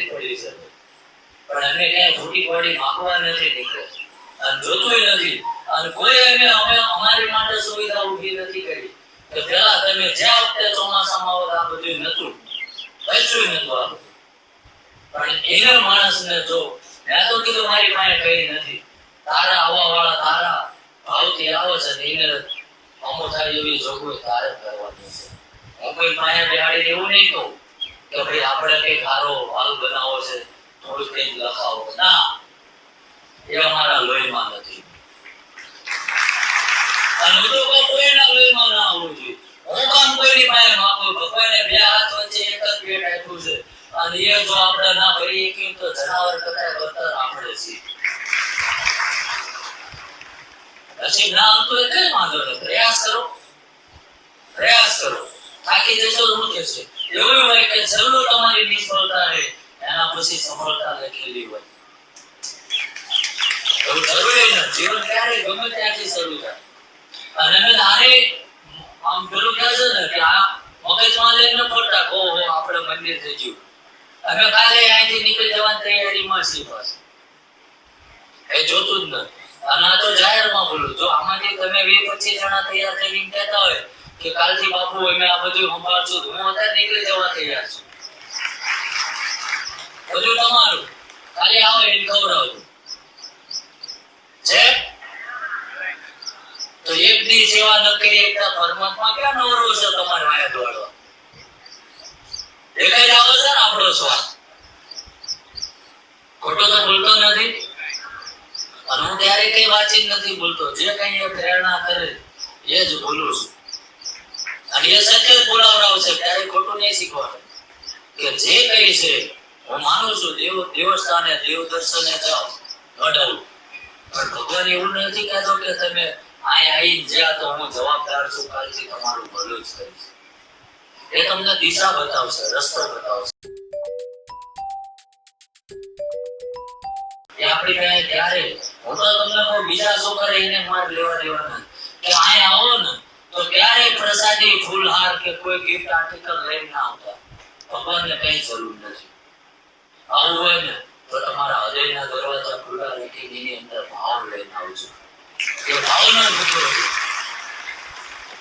તકલીફ પડવી છે. પણ અમે ક્યાંય ખોટી બોડી માગવા નથી નીકળ્યા. અને જોતુંય નથી. અને કોઈ અમે અમે અમારી માટે સુવિધા ઊભી નથી કરી. તો પેલા તમે જે વખતે ચોમાસામાં આવતા આ બધું નતું કશું નતું આ પણ એના માણસને જો મેં તો કીધું મારી પાસે કઈ નથી. તારા આવવા વાળા તારા ભાવથી આવો છે એને અમો થાય એવી જોગવાઈ તારે કરવાની છે. હું કોઈ પાસે બેહાડી એવું નહીં કહું. કે ભાઈ આપણે કઈ સારો હાલ બનાવો છે, થોડું કઈ લખાવો. ના, એ અમારા લોહીમાં નથી. અને હું તો કહું, કોઈના લોહીમાં ના આવવું જોઈએ. હું કામ કોઈની પાસે માંગુ ભગવાને બે હાથ વચ્ચે એક જ પેટ આપ્યું છે. અને એ જો આપણે ના ભરી શકીએ તો જનાવર કરતા બદતર આપણે છીએ. પછી ના આવતું હોય કઈ વાંધો નહીં પ્રયાસ કરો. પ્રયાસ કરો. થાકી જશો શું થશે? એવું હોય કે જરૂર તમારી નિષ્ફળતા રહે, એના પછી સફળતા લખેલી હોય. એવું જરૂરી નથી જીવન ક્યારે ગમે ત્યાંથી શરૂ થાય. અને મેં આને આમ પેલું કહે છે ને કે આ મગજમાં લઈને ફરતા કહો આપણે મંદિર ગયું. અમે કાલે અહીંથી નીકળી જવાની તૈયારીમાં છીએ બસ. એ જોતું જ નથી. અને આ તો જાહેરમાં બોલું જો આમાંથી તમે વીસ પચીસ જણા તૈયાર થઈને કહેતા હોય કે કાલથી બાપુ, અમે આ બધું સંભાળશું. હું અત્યારે નીકળી જવા તૈયાર છું. બધું તમારું. ખાલી આવો એને ખવડાવજો. છે તો એક દી સેવા ન કરી એકતા પરમાત્મા ક્યાં નવરો છે તમારે વાયા દોડવા? દેખાઈ આવો છે ને આપણો સ્વાદ? ખોટો તો બોલતો નથી. અને હું ત્યારે કઈ વાતચીત નથી બોલતો જે કઈ પ્રેરણા કરે, એ જ બોલું છું. અને એ સત્ય જ બોલાવડાવશે ત્યારે ખોટું નહીં શીખવાડે. કે જે કઈ છે, હું માનું છું, દેવ દેવસ્થાને દેવ દર્શને જાઓ અડાવું પણ ભગવાન એવું નથી કહેતો કે તમે અહીં આવીને જ્યાં તો હું જવાબદાર છું, કાલથી તમારું ભલું જ કરીશ. એ તમને દિશા બતાવશે, રસ્તો બતાવશે. આપણી પાસે ત્યારે હું તો તમને કોઈ બીજા શું કરે એને માર લેવા દેવાના કે આય આવો ને તો ક્યારે પ્રસાદી ફૂલહાર કે કોઈ ગિફ્ટ આર્ટિકલ લઈને ના આવતા? ભગવાનને કઈ જરૂર નથી. આવું હોય ને, તો તમારા હૃદયના દરવાજા ખુલ્લા રાખીને એની અંદર ભાવ લઈને આવજો એ ભાવનો છે.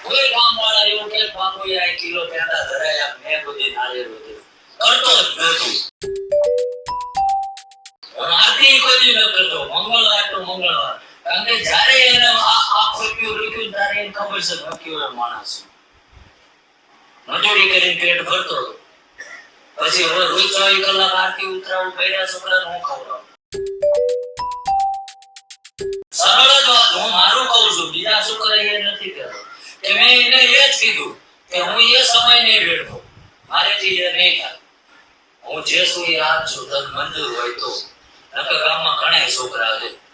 કોઈ કામ વાળા એવું કે બાપુ આ કિલો પેંડા ધરાયા મેં બધી નાળિયેર બધું. કરતો જ નથી. આરતી કોઈ ન કરતો. મંગળવાર તો મંગળવાર. કારણ કે જ્યારે પછી હવે રોજ ચોવીસ કલાક આરતી સરળ જ હું મારું કહું છું, બીજા શું એ નથી કહેતો. મેં એને એ જ કીધું કે હું એ સમય નહીં વેડફો મારેથી એ નહીં થાય. હું જે છું એ આજ છું તન મંજૂર હોય તો. નકર ગામમાં ઘણા છોકરા છે.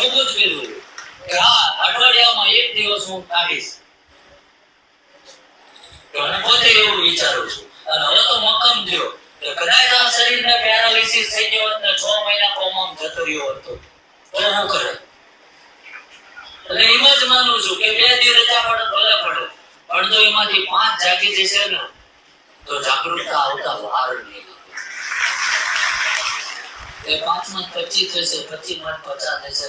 હું જ ફેરવું હા, અઠવાડિયામાં એક દિવસ હું કાઢીશ. પોતે એવું વિચારું છું. અને હવે તો મક્કમ થયો. તો કદાચ આ શરીરને પેરાલિસિસ થઈ ગયો હોત ને છ મહિના કોમામાં જતો રહ્યો હતો તો. હું કરે? એટલે એમ જ માનું છું કે બે દિવસ રજા પડે ભલે પડે. પણ જો એમાંથી પાંચ જાગી જશે ને, તો જાગૃતતા આવતા વાર નહીં એ પાંચમાં પચીસ થશે પચીસમાં પચાસ થશે.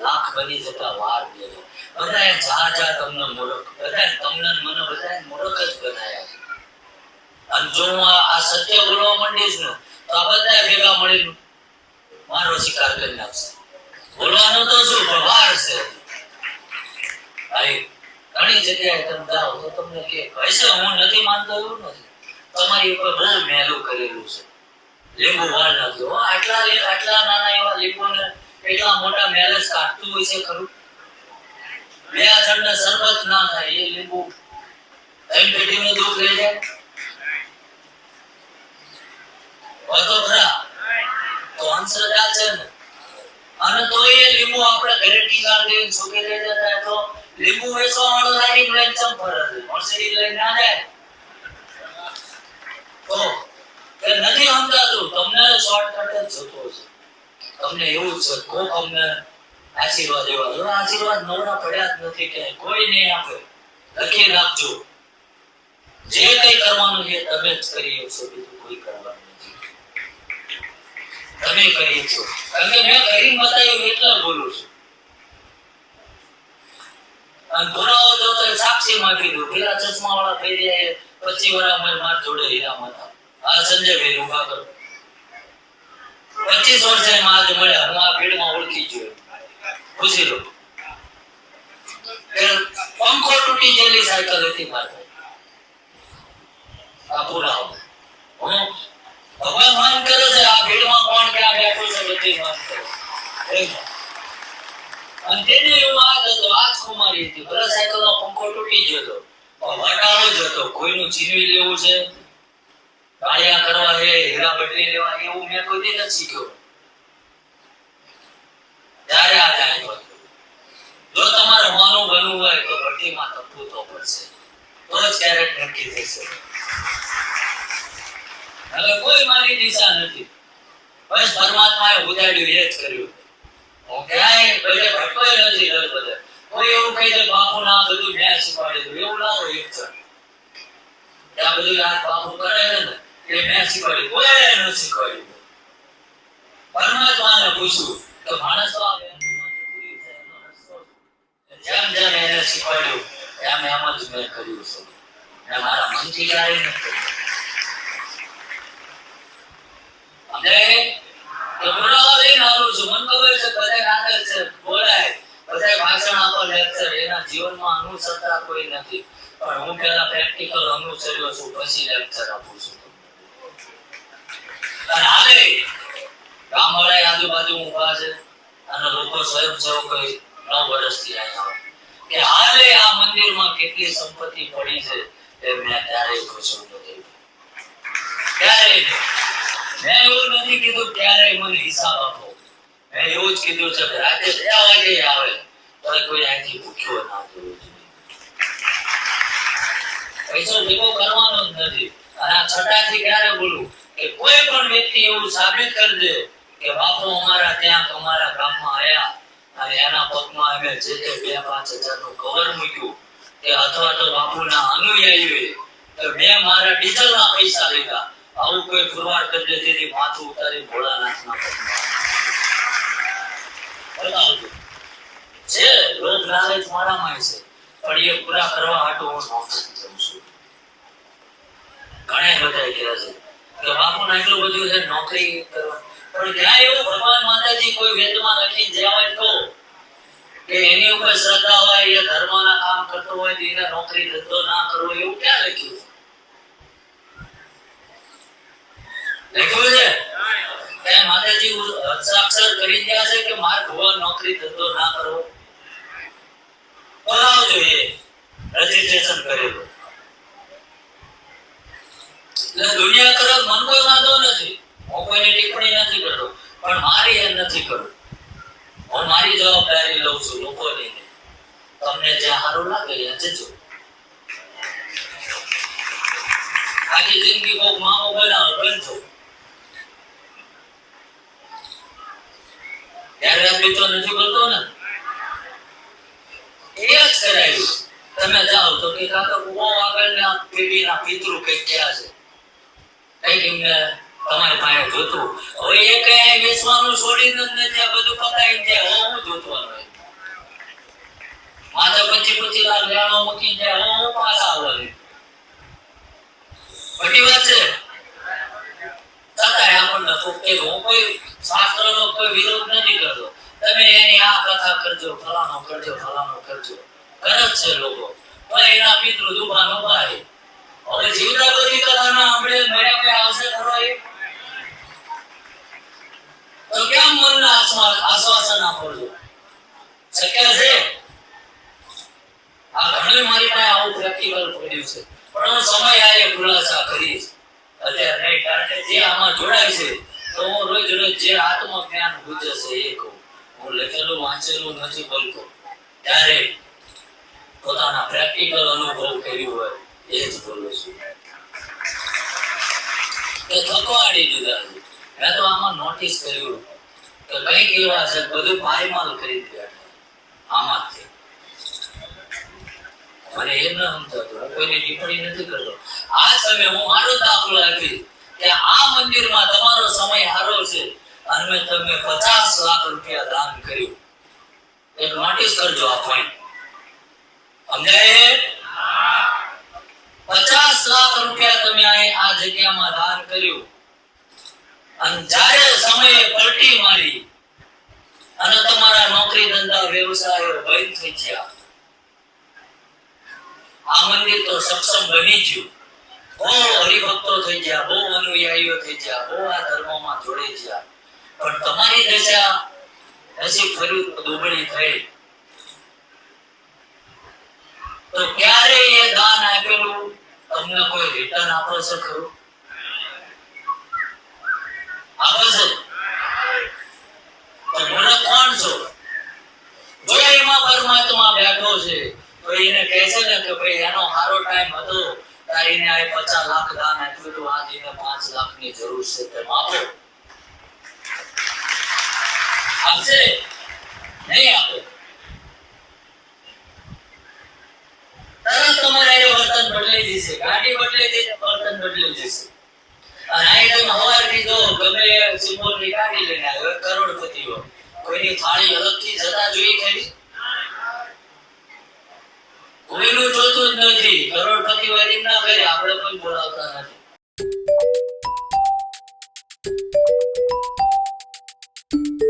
લાખ બની જતા વાર ગયો. બધાએ જા જા તમને મૂર્ખ બધાએ તમને મને બધાએ મૂર્ખ જ બનાવ્યા. અને જો હું આ સત્ય બોલવા માંડીશ ને, તો આ બધા ભેગા મળીને મારો શિકાર કરી નાખશે. બોલવાનું તો શું પણ વાર છે ઘણી જગ્યાએ તમે જાઓ તો તમને કે કહેશે હું નથી માનતો એવું નથી. તમારી ઉપર બહુ મહેલું કરેલું છે. લીંબુ વાર નાખજો. આટલા આટલા નાના એવા લીંબુને એટલા મોટા મહેલ જ કાઢતું હોય છે, ખરું? બે જણને સરબત ના થાય, એ લીંબુ. ત્રણ પેટીનું દુઃખ લઈ જાય. હોય તો ખરા. તો અંધશ્રદ્ધા છે ને. અને તો એ લીંબુ આપણે ઘરે ટીંગાળ લઈ છોકી લઈ જતા તો લીંબુ વેચવા વાળો લારી લઈને ચમ ફરે મર્સિડી લઈને ના જાય? તો નથી સમજાતું. તમને શોર્ટકટ જ જતો છે તમને એવું છે કોક અમને આશીર્વાદ એવા. જો આશીર્વાદ નવરા પડ્યા જ નથી કે કોઈ નહીં આપે. લખી રાખજો. જે કઈ કરવાનું છે, તમે જ કરી છો બીજું કોઈ કરવાનું નથી. તમે કરી છો કારણ મેં કરી બતાવ્યું એટલે બોલું છું. અને પુરાવો જો તો સાક્ષી માં કીધું પેલા ચશ્મા વાળા ફેરિયા પચીસ વર્ષ મારી જોડે હીરામાં માતા. આ સંજય ભાઈ ઊભા કરો. પચીસ વર્ષે માં આજ મળ્યા. હું આ ભીડમાં ઓળખી ગયો. પૂછી લો પંખો તૂટી ગયેલી સાયકલ હતી મારે. આ પુરાવો હું. ભગવાન કરે છે, આ ભીડમાં કોણ ક્યાં બેઠો છે, બધી માન કરે. અને તેને એવું આગ હતો આ જ કુમારી હતી. ભલે સાયકલનો પંખો તૂટી ગયો હતો હટાવો જ હતો. કોઈનું છીનવી લેવું છે? ગાળિયા કરવા હે હીરા બદલી લેવા, એવું મેં કોઈ નથી શીખ્યો ત્યારે આ જાય. જો તમારે માનું બનવું હોય તો ભરતીમાં તપવું તો પડશે. તો જ ક્યારેક નક્કી થશે? હવે કોઈ મારી દિશા નથી. બસ પરમાત્માએ ઉદાડ્યું એ જ કર્યું. હું ક્યાંય બધે ભટકોય નથી દર બધે. કોઈ એવું કહી દે બાપુ, ના બધું મેં શીખવાડી દીધું. એવું ના હોય એક. ત્યાં બધું આ બાપુ કરે ને. એ મેં શીખવાડ્યું. કોઈ નથી શીખવાડ્યું. પરમાત્માને પૂછ્યું કે માણસ તો શું? જેમ જેમ એને શીખવાડ્યું, એમ એમ જ મેં કર્યું છે. અને મારા મનથી ક્યારેય નથી છે. બધા નાટક છે, બોલાય. બધા ભાષણ આપો લેક્ચર એના જીવનમાં અનુસરતા કોઈ નથી. પણ હું પેલા પ્રેક્ટિકલ અનુસર્યો છું, પછી લેક્ચર આપું છું. અને હાલે. ગામવાળા આજુબાજુ ઊભા છે અને લોકો સ્વયંસેવકો નવ વર્ષથી અહીંયા કે હાલે, આ મંદિરમાં કેટલી સંપત્તિ પડી છે એ મેં ક્યારેય મેં એવું નથી કીધું ક્યારેય મને હિસાબ આપો. મેં એવું જ કીધું છે કે રાતે બે વાગે આવે. કોઈ અહીંથી ભૂખ્યો ના પૈસો ભેગો કરવાનો જ નથી. અને આ છટાથી ક્યારે બોલું? કે કોઈ પણ વ્યક્તિ એવું સાબિત કરી દે કે બાપુ અમારા ત્યાં અમારા ગામમાં આવ્યા અને એના પગમાં અમે જે તે બે પાંચ હજારનું કવર મૂક્યું કે અથવા તો બાપુના અનુયાયીઓએ તો મેં મારા ડીઝલના પૈસા લીધા. આવું કોઈ પુરવાર કરી તેથી માથું ઉતારી ભોળાનાથના પગમાં જે લોક લાલચ મારામાંય છે, પણ એ પૂરા કરવા હાટુ હું નોકરી કરું છું. ઘણા બધા ગયા છે કે બાપુને એટલું બધું છે, નોકરી કરવાની. પણ ત્યાં એવું ભગવાન માતાજી કોઈ વેદમાં લખી જ્યાં હોય તો કે એની ઉપર શ્રદ્ધા હોય એ ધર્મના કામ કરતો હોય તો એને નોકરી ધંધો ના કરવો એવું ક્યાં લખ્યું? હસ્તાક્ષર કરી ગયા છે કે મારે ભગવાન નોકરી ધંધો ના કરવો. બોલાવજો એ, રજીસ્ટ્રેશન કરેલું. દુનિયા તરફ મન કોઈ વાંધો નથી. હું કોઈની ટિપ્પણી નથી કરતો, પણ મારી એમ નથી કરવું હું મારી જવાબદારી લઉં છું લોકોની. તમને જ્યાં સારું લાગે, ત્યાં જજો. આખી જિંદગી કોક મામો બનાવો, બનજો. ત્યારે આ પિત્રો નથી બોલતો ને? એ જ કરાયું. તમે જાઓ તો કે કાકા બહુ આગળના પેઢીના પિતૃ કઈ ક્યાં છે. કઈ વાત છે. છતાંય આપણને ફૂકે હું કોઈ શાસ્ત્રનો કોઈ વિરોધ નથી કરતો. તમે આ કથા કરજો, ફલાણો કરજો ફલાણો કરજો. કરે છે લોકો. પણ એના પિતૃ દુકાન ભાઈ હવે ખરો એ તો કેમ મનને આશ્વા- આશ્વાસન આપો મારી પાસે પણ હું સમય આરે ખુલાસા કરીશ. અત્યારે કારણ કે આમાં જોડાય છે, તો હું રોજ રોજ જે આત્મજ્ઞાન ગુજે છે એ કહું. હું લખેલું, વાંચેલું નથી બોલતો. ત્યારે પોતાના પ્રેક્ટિકલ અનુભવ કર્યું હોય. મેં આ મંદિરમાં તમારો સમય હારો છે અને તમે પચાસ લાખ રૂપિયા દાન કર્યું. એક નોટિસ કરજો આ પોઈન્ટ સમજાય પચાસ લાખ રૂપિયા તમે આ જગ્યામાં દાન કર્યું. અને જ્યારે સમયે પલટી મારી, અને તમારા નોકરી ધંધા વ્યવસાયો બંધ થઈ ગયા. આ મંદિર તો સક્ષમ બની ગયું. બહુ હરિભક્તો થઈ ગયા, બહુ અનુયાયીઓ થઈ ગયા, બહુ આ ધર્મમાં જોડે ગયા. પણ તમારી દશા હજી ફરી દુબળી થઈ. તો ક્યારે એ દાન આપેલું? તમને કોઈ રિટર્ન આપે છે ખરું? આપે છે? તો મૂર્ખ કોણ છો? જો એમાં પરમાત્મા બેઠો છે. તો એને કહે છે ને કે ભાઈ, એનો સારો ટાઈમ હતો. તારીને આ પચાસ લાખ દાન આપ્યું તો આજ એને પાંચ લાખની જરૂર છે. તેમ આપો. આપશે? નહીં આપે. તરત તમારે એ વર્તન બદલી દેશે ગાડી બદલાઈ જશે, વર્તન બદલી દેશે અને આ તમે હવારથી જો ગમે સિમ્બોલની ગાડી લઈને આવ્યો કરોડપતિઓ. કોઈની થાળી અલગથી જતા જોઈ ખરી? કોઈનું જોતું જ નથી. કરોડપતિઓ એમ ના કરે આપણે પણ બોલાવતા નથી. thank you